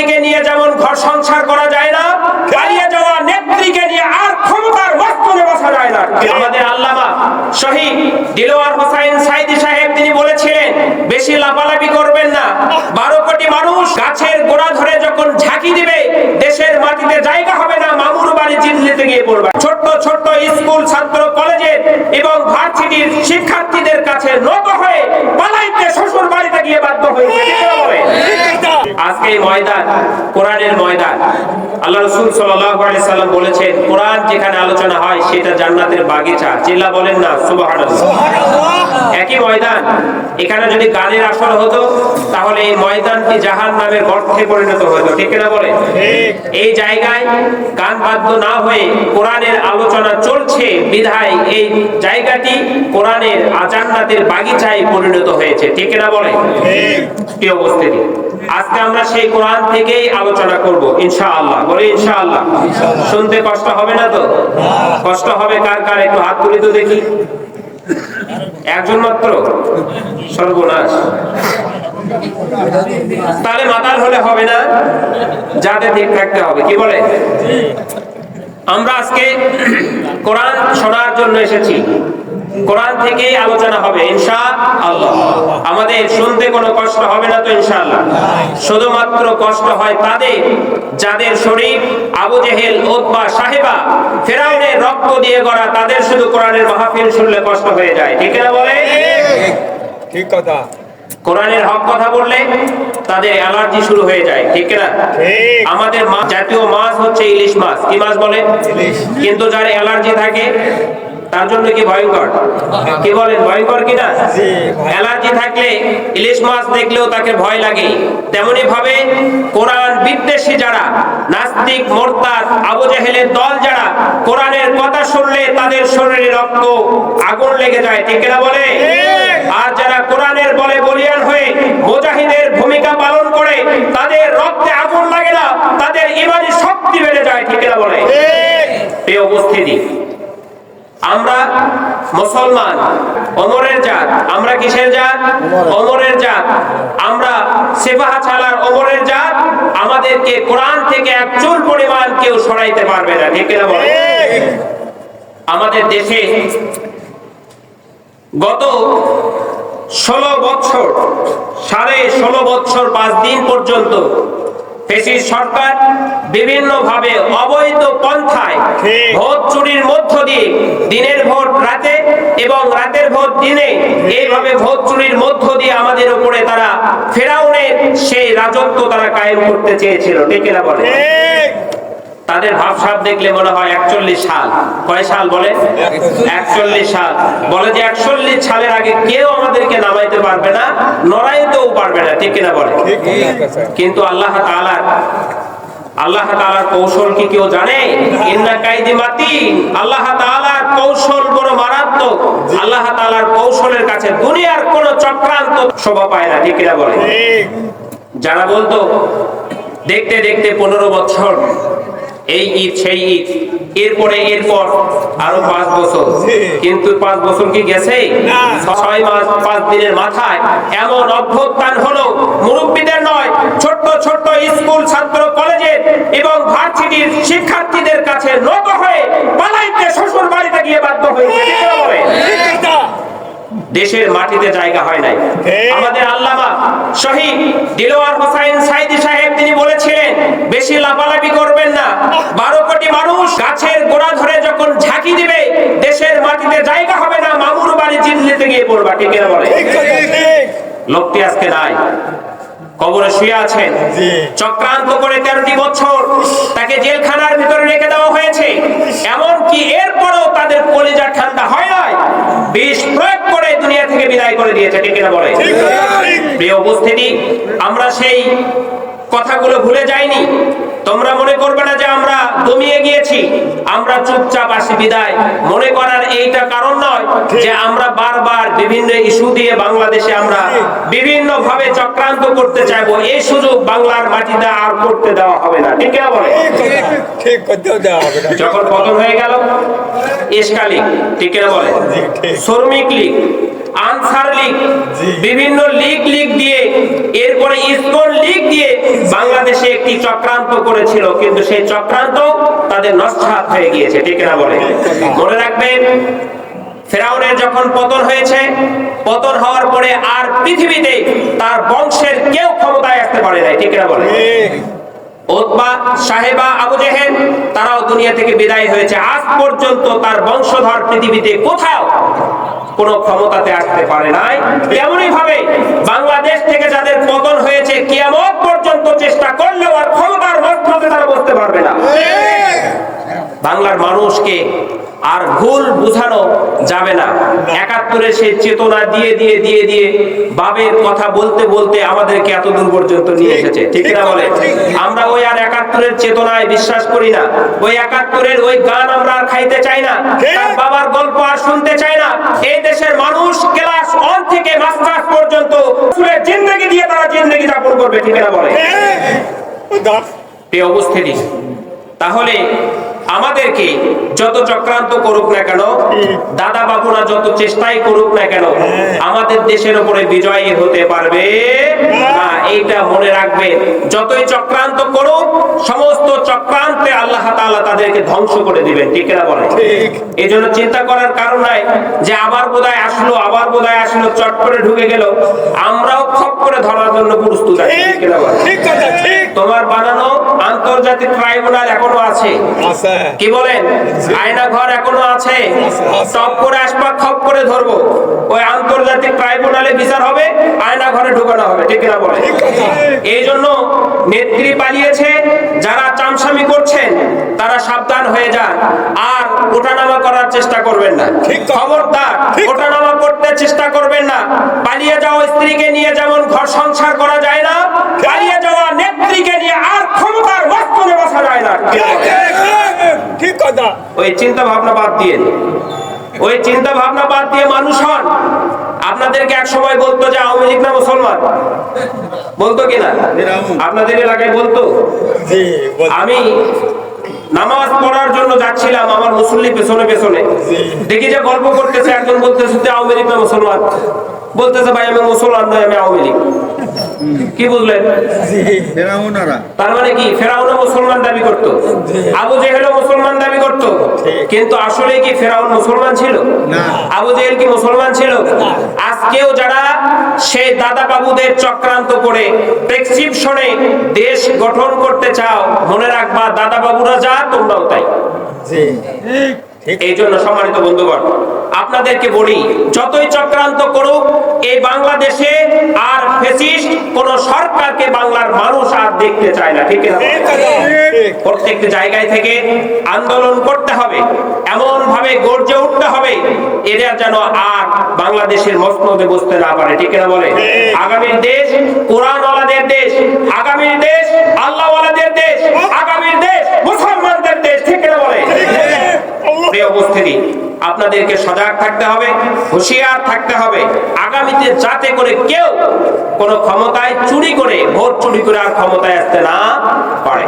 মন্ত্রীকে নিয়ে যেমন ঘর সংসার করা যায় না পালিয়ে যাওয়া নেত্রীকে নিয়ে আর ক্ষমতার মস্তনে বসা যায় না। আমাদের আল্লামা শহীদ দিলওয়ার হোসাইন সাইদি সাহেব, তিনি বলেছিলেন, বেশি লাফালাফি করবেন না। বারো কোটি মানুষ গাছের গোড়া ধরে যখন ঝাঁকি দিবে, দেশের মাটিতে জায়গা হবে না, মামুর বাড়ি চিনলিতে গিয়ে পড়বে। ছোট্ট ছোট্ট স্কুল, ছাত্র কলেজের এবং ভার্সিটির শিক্ষার্থীদের কাছে নত হয়ে পালাইতে শ্বশুর বাড়িতে গিয়ে বাধ্য বলে? আজকে এই ময়দান কোরআনের ময়দান। আল্লাহ রসুল সাল্লাম বলেছেন কোরআন যেখানে আলোচনা হয় সেটা জান্নাতের বাগিচা। চিল্লা বলেন না একই ময়দান এখানে যদি গানের আসর হতো তাহলে এই ময়দানটি জাহান নামের গর্তে পরিণত হতো। ঠিক না বলে এই জায়গায় গান বাদ্য না হয়ে কোরআনের আলোচনা চলছে বিধায় এই জায়গাটি কোরআনের আজান্নাতের বাগিচায় পরিণত হয়েছে। ঠিক না বলে কি অবস্থিতি আজকে আমরা সেই কোরআন থেকেই আলোচনা করব, ইনশাআল্লাহ। বলে ইনশাআল্লাহ। শুনতে কষ্ট হবে না তো? কষ্ট হবে কার কার? একটু হাত তুলে তো দেখি। একজন মাত্র সর্বনাশ। তাহলে মাতাল হলে হবে না? যাতে ঠিক থাকতে হবে। কি বলে? আমরা আজকে কোরআন শোনার জন্য এসেছি। কোরআন থেকে আলোচনা হবে ইনশা আল্লাহ আমাদের শুনতে কোনো কষ্ট হবে না তো ইনশাআল্লাহ। শুধুমাত্র কষ্ট হয় তাদের যাদের শরীর আবু জেহেল ওতবা সাহেবা ফেরাউনের রক্ত দিয়ে গড়া তাদের শুধু কোরআনের মাহফিল শুনলে কষ্ট হয়ে যায়। ঠিক না বলে? ঠিক কথা। কোরআনের হক কথা বললে তাদের অ্যালার্জি শুরু হয়ে যায়। ঠিক না আমাদের জাতীয় মাছ হচ্ছে ইলিশ মাছ। কি মাছ বলে? কিন্তু যার অ্যালার্জি থাকে তার জন্য কি ভয়ঙ্কর? কি বলেন ভয়ঙ্কর কিনা অ্যালার্জি থাকলে ইলিশ মাছ দেখলেও তাকে ভয় লাগে। তেমনি ভাবে কোরআন বিদ্বেষী যারা নাস্তিক মোরতাদ আবু জাহেলের দল যারা কোরআনের কথা শুনলে তাদের শরীরে রক্ত আগুন লেগে যায় ঠিক না বলে? আর যারা কোরআনের বলে বলিয়ান হয়ে মুজাহিদের ভূমিকা পালন করে তাদের রক্তে আগুন লাগে না তাদের ইমানি শক্তি বেড়ে যায় ঠিক না বলে? এই উপস্থিতি আমরা মুসলমান অমরের জাত। আমরা কিসের জাত? অমরের। জাত। আমরা সেবাহা ছালার অমরের জাত। আমাদেরকে কোরআন থেকে এক চুল পরিমাণ কেউ সরাইতে পারবে না ঠিক না বলে আমাদের দেশে গত ষোলো বছর সাড়ে ষোলো বছর পাঁচ দিন পর্যন্ত ফেসিস সরকার বিভিন্ন ভাবে অবৈধ পন্থায়। ভোট চুরির মধ্য দিয়ে দিনের ভোট রাতে এবং রাতের ভোট দিনে এইভাবে ভোট চুরির মধ্য দিয়ে আমাদের উপরে তারা ফেরাউনের সেই রাজত্ব তারা কায়েম করতে চেয়েছিল। ঠিক না বলে তাদের ভাবসাব দেখলে মনে হয় একচল্লিশ সাল। কয় সাল বলে? একচল্লিশ সাল। বলে যে একচল্লিশ সালের আগে কেউ আমাদেরকে নামাইতে পারবে না নড়াইতেও পারবে না ঠিক কিনা বলে? কিন্তু আল্লাহ তাআলার আল্লাহ তাআলার কৌশল কি কেউ জানে? ইন্না কাইদি মাতি আল্লাহ তাআলার কৌশল বড় মারাত্মক। আল্লাহ তাআলার কৌশলের কাছে দুনিয়ার কোন চক্রান্ত শোভা পায় না ঠিক কিনা বলে? যারা বলতো দেখতে দেখতে পনেরো বছর এই ঈদ সেই ঈদ। এরপরে এরপর আরও পাঁচ বছর। কিন্তু পাঁচ বছর কি গেছে? ছয় মাস পাঁচ দিনের মাথায়। এমন অভ্যুত্থান হলো মুরব্বীদের নয় ছোট্ট ছোট্ট স্কুল ছাত্র কলেজের এবং ভার্সিটির শিক্ষার্থীদের কাছে নত হয়ে পালাইতে শ্বশুর বাড়িতে গিয়ে বাধ্য হয়েছে। কথা দেশের মাটিতে জায়গা হয় নাই। আমাদের আল্লামা শহীদ দিলওয়ার হোসাইন সাইদি সাহেব তিনি বলেছিলেন বেশি লাফালাফি করবেন না। বারো কোটি মানুষ গাছের গোড়া ধরে যখন ঝাঁকি দিবে দেশের মাটিতে জায়গা হবে না মামুর বাড়ি চিনলিতে গিয়ে পড়বা ঠিক বলে? লোকটি আজকে নাই। কবরে শুয়ে আছেন। চক্রান্ত করে তেরোটি বছর তাকে জেলখানার ভিতরে রেখে দেওয়া হয়েছে। এমনকি এরপরেও তাদের কলিজা ঠান্ডা হয় নাই। বিষ প্রয়োগ করে দুনিয়া থেকে বিদায় করে দিয়েছে ঠিক কিনা বলে? প্রিয় উপস্থিতি আমরা সেই কথাগুলো ভুলে যাইনি। তোমরা মনে করবে না যে আমরা দমিয়ে গিয়েছি। আমরা চুপচাপ আসি বিদায়। মনে করার এইটা কারণ নয় যে আমরা বারবার বিভিন্ন ইস্যু দিয়ে বাংলাদেশে আমরা বিভিন্ন ভাবে চক্রান্ত করতে চাইব। এই সুযোগ বাংলার মাটিতে আর করতে দেওয়া হবে না। ঠিক বলে ঠিক ঠিক দেওয়া হবে না। যখন পতন হয়ে গেল ইসকালিক ঠিক বলে শ্রমিক লীগ আনসার লীগ, বিভিন্ন লীগ লীগ দিয়ে, এরপরে ইসকন লীগ দিয়ে বাংলাদেশে একটি চক্রান্ত করেছিল, কিন্তু সেই চক্রান্ত তাদের নস্বাত হয়ে গিয়েছে, ঠিক না বলে? মনে রাখবেন, ফেরাউনের যখন পতন হয়েছে, পতন হওয়ার পরে আর পৃথিবীতে তার বংশের কেউ ক্ষমতায় আসতে পারে নাই, ঠিক না বলে? তারাও দুনিয়া থেকে বিদায় হয়েছে। আজ পর্যন্ত তার বংশধর পৃথিবীতে কোথাও কোনো ক্ষমতাতে আসতে পারে নাই। তেমনই ভাবে বাংলাদেশ থেকে যাদের পতন হয়েছে কিয়ামত পর্যন্ত চেষ্টা করলেও আর ক্ষমতার মধ্যে তারা বসতে পারবে না। বাংলার মানুষকে আর ভুল বুঝানো যাবে না। একাত্তরে সেই চেতনা দিয়ে দিয়ে দিয়ে দিয়ে বাবের কথা বলতে বলতে আমাদেরকে এত দূর পর্যন্ত নিয়ে এসেছে। ঠিক না বলে? আমরা ওই আর একাত্তরের চেতনায় বিশ্বাস করি না। ওই একাত্তরের ওই গান আমরা আর খাইতে চাই না। তার বাবার গল্প আর শুনতে চাই না। এই দেশের মানুষ ক্লাস ওয়ান থেকে মাস্টার্স পর্যন্ত স্কুলের জিন্দগি দিয়ে তারা জিন্দগি যাপন করবে ঠিক না বলে? দাস এই অবস্থিতি তাহলে আমাদেরকে যত চক্রান্ত করুক না কেন দাদা বাবুরা যত চেষ্টাই করুক না কেন আমাদের দেশের উপরে বিজয়ী হতে পারবে না। এইটা মনে রাখবে। যতই চক্রান্ত করুক সমস্ত চক্রান্তে আল্লাহ তাআলা তাদেরকে ধ্বংস করে দিবেন। ঠিক না বলে ঠিক। এই জন্য চিন্তা করার কারণ নাই যে আবার বোধহয় আসলো আবার বোধহয় আসলো চট করে ঢুকে গেল। আমরাও খপ করে ধরার জন্য প্রস্তুত আছি। ঠিক। না বলে ঠিক কথা ঠিক। তোমার বানানো আন্তর্জাতিক ট্রাইব্যুনাল এখনও আছে। আছে। কি বলেন? আয়না ঘর এখনও আছে? টপ করে আসবা খপ করে ধরবো। ওই আন্তর্জাতিক ট্রাইব্যুনালে বিচার হবে আয়না ঘরে ঢুকানো হবে ঠিক না বলে এই জন্য নেত্রী পালিয়েছে যারা চামসামি করছেন তারা সাবধান হয়ে যান। আর ওঠানামা করার চেষ্টা করবেন না। ঠিক খবরদার। ওঠানামা করতে চেষ্টা করবেন না। পালিয়ে যাওয়া স্ত্রীকে নিয়ে যেমন ঘর সংসার করা যায় না পালিয়ে যাওয়া নেত্রীকে নিয়ে আর ক্ষমতার মস্তনে বসা যায় না। ঠিক, কথা। ওই চিন্তা ভাবনা বাদ দিয়ে। ওই চিন্তা ভাবনা বাদ দিয়ে মানুষ হন। আপনাদেরকে এক সময় বলতো যে আওয়ামী লীগ না মুসলমান? বলতো কিনা? আপনাদের এলাকায় বলতো? আমি নামাজ পড়ার জন্য যাচ্ছিলাম আমার মুসল্লি পেছনে পেছনে। দেখি যে গল্প করতেছে একজন বলতেছে যে আওয়ামী লীগ না মুসলমান? বলতেছে ভাই আমি মুসলমান নয় আমি আওয়ামী লীগ। কি বুঝলেন তার মানে কি? ফেরাউনও মুসলমান দাবি করত। আবু জেহেলও মুসলমান দাবি করত। কিন্তু আসলে কি ফেরাউন মুসলমান ছিল? আবু জেহেল কি মুসলমান ছিল? আজকেও যারা সেই দাদা বাবুদের চক্রান্ত করে প্রেসক্রিপশনে দেশ গঠন করতে চাও মনে রাখবা দাদা বাবুরা যা তোমরাও তাই। ঠিক এই জন্য সম্মানিত বন্ধুগণ আপনাদেরকে বলি যতই চক্রান্ত করুক এই বাংলাদেশে আর ফেসিস্ট কোন সরকারকে বাংলার মানুষ আর দেখতে চায় না ঠিক ঠিক প্রত্যেকটি জায়গায় থেকে আন্দোলন করতে হবে এমন ভাবে গর্জে উঠতে হবে এরা যেন আর বাংলাদেশের মসনদে বসতে না পারে ঠিক না বলে? আগামীর দেশ কোরআনওয়ালাদের দেশ আগামীর দেশ আল্লাহওয়ালাদের দেশ আগামীর দেশ মুসলমানদের দেশ ঠিক না বলে প্রিয় উপস্থিতি আপনাদেরকে সজাগ থাকতে হবে, হুঁশিয়ার থাকতে হবে। আগামীতে যাতে করে কেউ কোনো ক্ষমতায় চুরি করে, ভোট চুরি করে আর ক্ষমতায় আসতে না পারে।